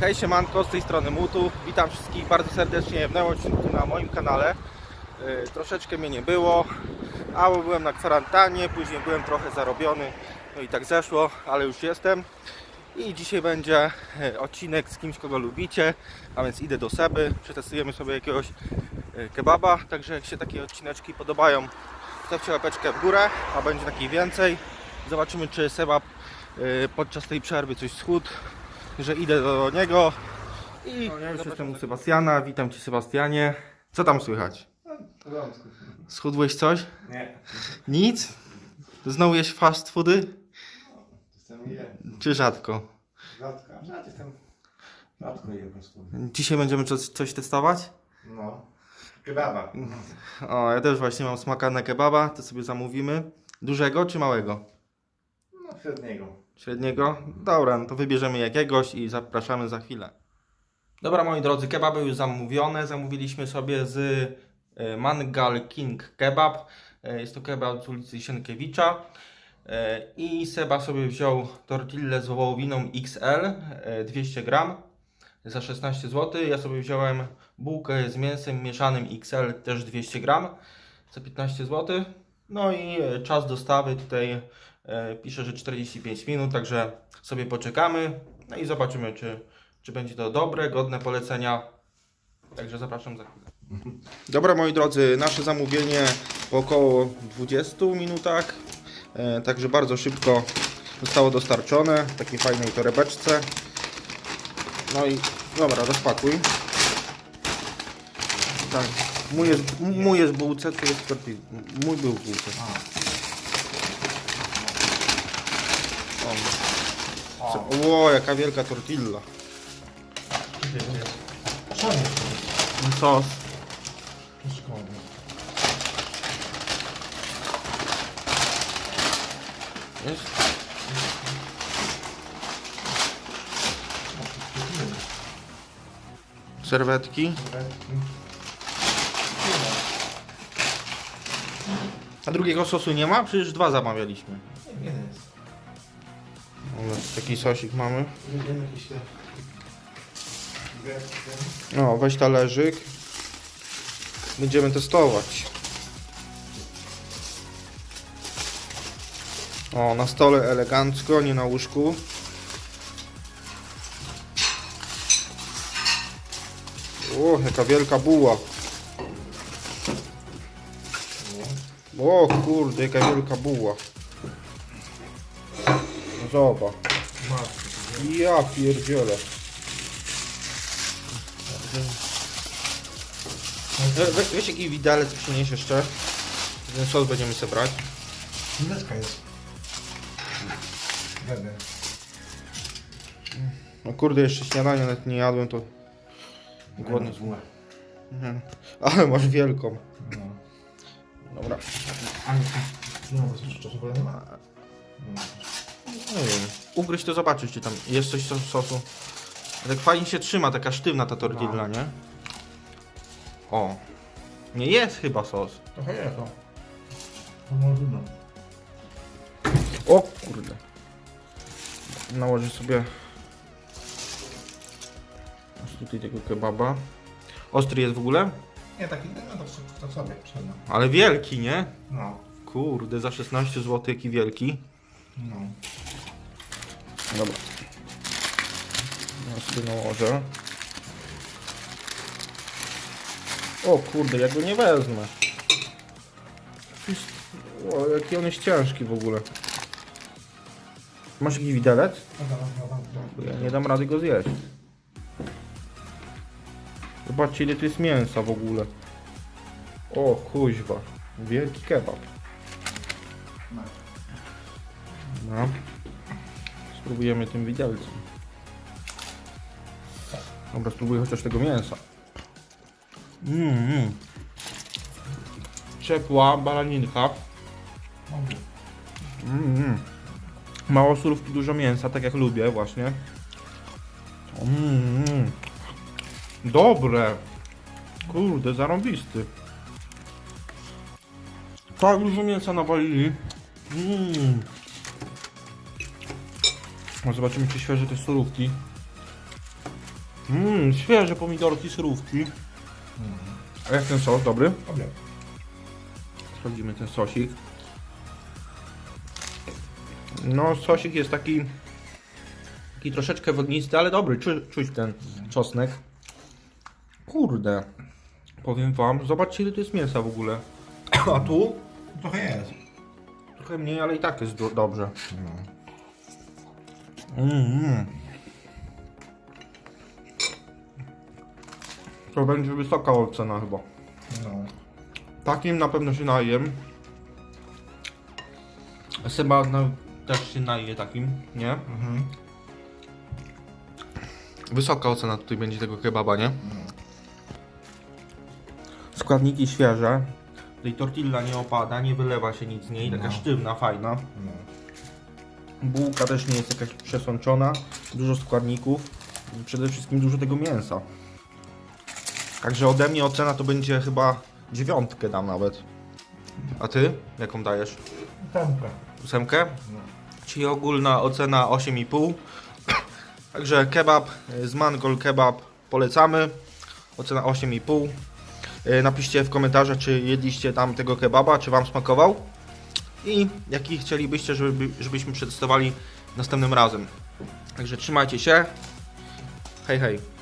Cześć, siemanko, z tej strony Mutu. Witam wszystkich bardzo serdecznie w nowym odcinku na moim kanale. Yy, troszeczkę mnie nie było, a bo byłem na kwarantannie, później byłem trochę zarobiony, no i tak zeszło, ale już jestem. I dzisiaj będzie e, odcinek z kimś, kogo lubicie, a więc idę do Seby, przetestujemy sobie jakiegoś e, kebaba, także jak się takie odcineczki podobają, stawcie łapeczkę w górę, a będzie takich więcej. Zobaczymy, czy Seba e, podczas tej przerwy coś schudł, że idę do niego i no, ja już jestem u Sebastiana, witam Cię Sebastianie. Co tam słychać? Schudłeś coś? Nie. Nic? Znowu jeść fast foody? Jestem je. Czy rzadko? Rzadko. Rzadko jestem. Rzadko je po prostu. Dzisiaj będziemy coś, coś testować? No. Kebaba. O, ja też właśnie mam smaka na kebaba, to sobie zamówimy. Dużego czy małego? No średniego. Średniego? Dobra, no to wybierzemy jakiegoś i zapraszamy za chwilę. Dobra, moi drodzy, kebaby już zamówione. Zamówiliśmy sobie z e, Mangal King Kebab. E, Jest to kebab z ulicy Sienkiewicza. E, I Seba sobie wziął tortillę z wołowiną XL, e, 200 gram za 16 zł. Ja sobie wziąłem bułkę z mięsem mieszanym XL, też 200 gram za 15 zł. No i czas dostawy tutaj pisze, że 45 minut, także sobie poczekamy. No i zobaczymy, czy, czy będzie to dobre, godne polecenia. Także zapraszam za chwilę. Dobra, moi drodzy, nasze zamówienie po około 20 minutach. E, także bardzo szybko zostało dostarczone w takiej fajnej torebeczce. No i dobra, rozpakuj. Tak, mój jest, mój jest w bułce, to jest. Mój był w bułce. O, Ło, jaka wielka tortilla. Co nie? I Sos. Szkoda. Jest. Serwetki. A drugiego sosu nie ma? Przecież dwa zamawialiśmy. Nie jest. Taki sosik mamy. No, weź talerzyk. Będziemy testować. O, na stole elegancko, nie na łóżku. O, jaka wielka buła. O kurde, jaka wielka buła. Zobacz. Ja pierdzielę. We, we, weź jakiś widelec przynieś jeszcze. Ten sos będziemy sobie brać. Chwileczka jest. Będę. No kurde, jeszcze śniadania nawet nie jadłem, to głodny. Złe. Nie. Ale masz wielką. No. Dobra. Ale no, to jest. No. Nie wiem. Ugryź to zobaczysz, czy tam jest coś z sosu. Tak fajnie się trzyma, taka sztywna ta tortilla, nie? O. Nie jest chyba sos. Trochę jest. To może no. O kurde. Nałożę sobie tutaj tego kebaba. Ostry jest w ogóle? Nie, taki, no to, to sobie przed Ale wielki, nie? No. Kurde, za 16 zł jaki wielki. No. Dobra. Ja sobie nałożę. O kurde, ja go nie wezmę. O, jaki on jest ciężki w ogóle. Masz jakiś widelec? Ja nie dam rady go zjeść. Zobaczcie ile tu jest mięsa w ogóle. O kuźwa. Wielki kebab. No. Spróbujemy tym widelcem. Dobra, spróbuję chociaż tego mięsa. Mmm. Ciepła baraninka. Mogę. Mm. Mało surówki, dużo mięsa, tak jak lubię właśnie. Mm. Dobre. Kurde, zarąbisty. Tak dużo mięsa nawalili. Mm. No, Zobaczymy, czy świeże te surówki. Mmm, świeże pomidorki, surówki. A jak ten sos? Dobry? Dobra. Sprawdzimy ten sosik. No, sosik jest taki, taki troszeczkę wodnisty, ale dobry. Czu, czuć ten czosnek. Kurde. Powiem wam, zobaczcie ile to jest mięsa w ogóle. A tu? Trochę jest. Trochę mniej, ale i tak jest do, dobrze. No. Mm. To będzie wysoka ocena chyba. No. Takim na pewno się najem. Seba no, też się naje takim, nie? Mhm. Wysoka ocena tutaj będzie tego kebaba, nie? Składniki świeże. Tej tortilla nie opada, nie wylewa się nic z niej, taka No. sztywna, fajna. No. Bułka też nie jest jakaś przesączona. Dużo składników. I przede wszystkim dużo tego mięsa. Także ode mnie ocena to będzie chyba dziewiątkę dam nawet. A ty? Jaką dajesz? Tempę. Ósemkę? No. Czyli ogólna ocena 8,5. Także kebab z Mangol Kebab polecamy. Ocena 8,5. Yy, Napiszcie w komentarzach, czy jedliście tam tego kebaba, czy Wam smakował. I jaki chcielibyście, żeby, żebyśmy przedstawili następnym razem. Także trzymajcie się. Hej, hej.